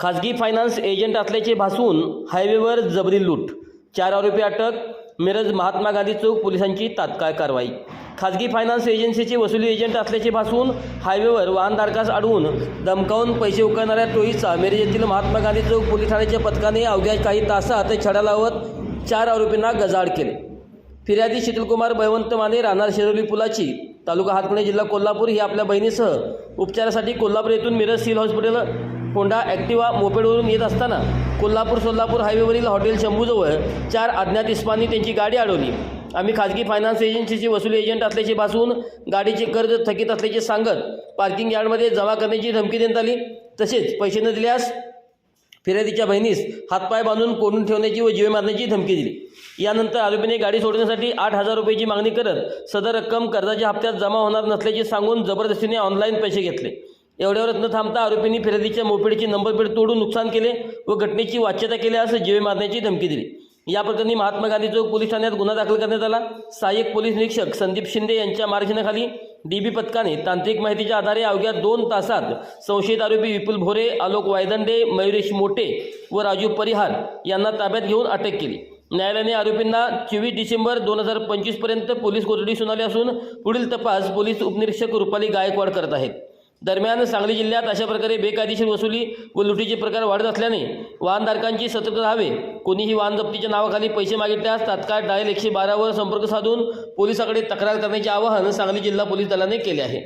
खाजगी finance agent असल्याचे भासून हायवेवर जबरी लूट चार आरोपी अटक मिरज महात्मा गांधी चौक पोलिसांची तात्काळ कारवाई. खाजगी फायनान्स एजन्सीचे वसुली एजंट असल्याचे भासून हायवेवर वाहनधारकास अडवून धमकावून पैसे उकळणाऱ्या टोळीचा मिरज येथील महात्मा गांधी चौक पोलीस ठाण्याच्या पथकाने अवघ्या काही तासात छडा लावत चार आरोपींना गजाड केले. फिर्यादी शीतलकुमार बळवंत माने राहणार शिरोली पुलाची तालुका हातकणे जिल्हा कोल्हापूर ही आपल्या बहिणीसह उपचारासाठी कोल्हापूर येथून Miraj civil hospital Honda Activa मोपेडवरून येत असताना कोल्हापूर सोलापूर हायवेवरील हॉटेल शंभूजवळ चार अज्ञात इस्मानी त्यांची गाडी अडवली. आम्ही खाजगी फायनान्स एजन्सीची वसुली एजंट असल्याचे भासून गाडीचे कर्ज थकीत असल्याचे सांगत पार्किंग यार्डमध्ये जमा करण्याची धमकी देण्यात आली. तसेच पैसे न दिल्यास फिर्यादीच्या बहिणीस हातपाय बांधून कोंडून ठेवण्याची व जीवे मारण्याची धमकी दिली. यानंतर आरोपीने गाडी सोडण्यासाठी आठ हजार रुपयाची मागणी करत सदर रक्कम कर्जाच्या हप्त्यात जमा होणार नसल्याचे सांगून जबरदस्तीने ऑनलाईन पैसे घेतले. एवढ्यावरच न थांबता आरोपींनी फिर्यादीच्या मोपेडची नंबर प्लेट तोडून नुकसान केले व घटनेची वाच्यता केल्यास जीवे मारण्याची धमकी दिली. या प्रकरणी महात्मा गांधी चौक पोलीस ठाण्यात गुन्हा दाखल करण्यात आला. सहाय्यक पोलीस निरीक्षक संदीप शिंदे यांच्या मार्गदर्शनाखाली डीबी पथकाने तांत्रिक माहितीच्या आधारे अवघ्या दोन तासात संशयित आरोपी विपुल भोरे आलोक वायदंडे मयुरेश मोटे व राजू परिहार यांना ताब्यात घेऊन अटक केली. न्यायालयाने आरोपींना चोवीस डिसेंबर दोन हजार पंचवीसपर्यंत पोलीस कोठडी सुनावली असून पुढील तपास पोलीस उपनिरीक्षक रुपाली गायकवाड करत आहेत. दरम्यान सांगली जिल्ह्यात अशा प्रकारे बेकायदेशीर वसुली व लुटीचे प्रकार वाढत असल्याने वाहनधारकांची सतर्क राहावे. कोणीही वाहन जप्तीच्या नावाखाली पैसे मागितल्यास तात्काळ डायल एकशे बारावर संपर्क साधून पोलिसाकडे तक्रार करण्याचे आवाहन सांगली जिल्हा पोलीस दलाने केले आहे.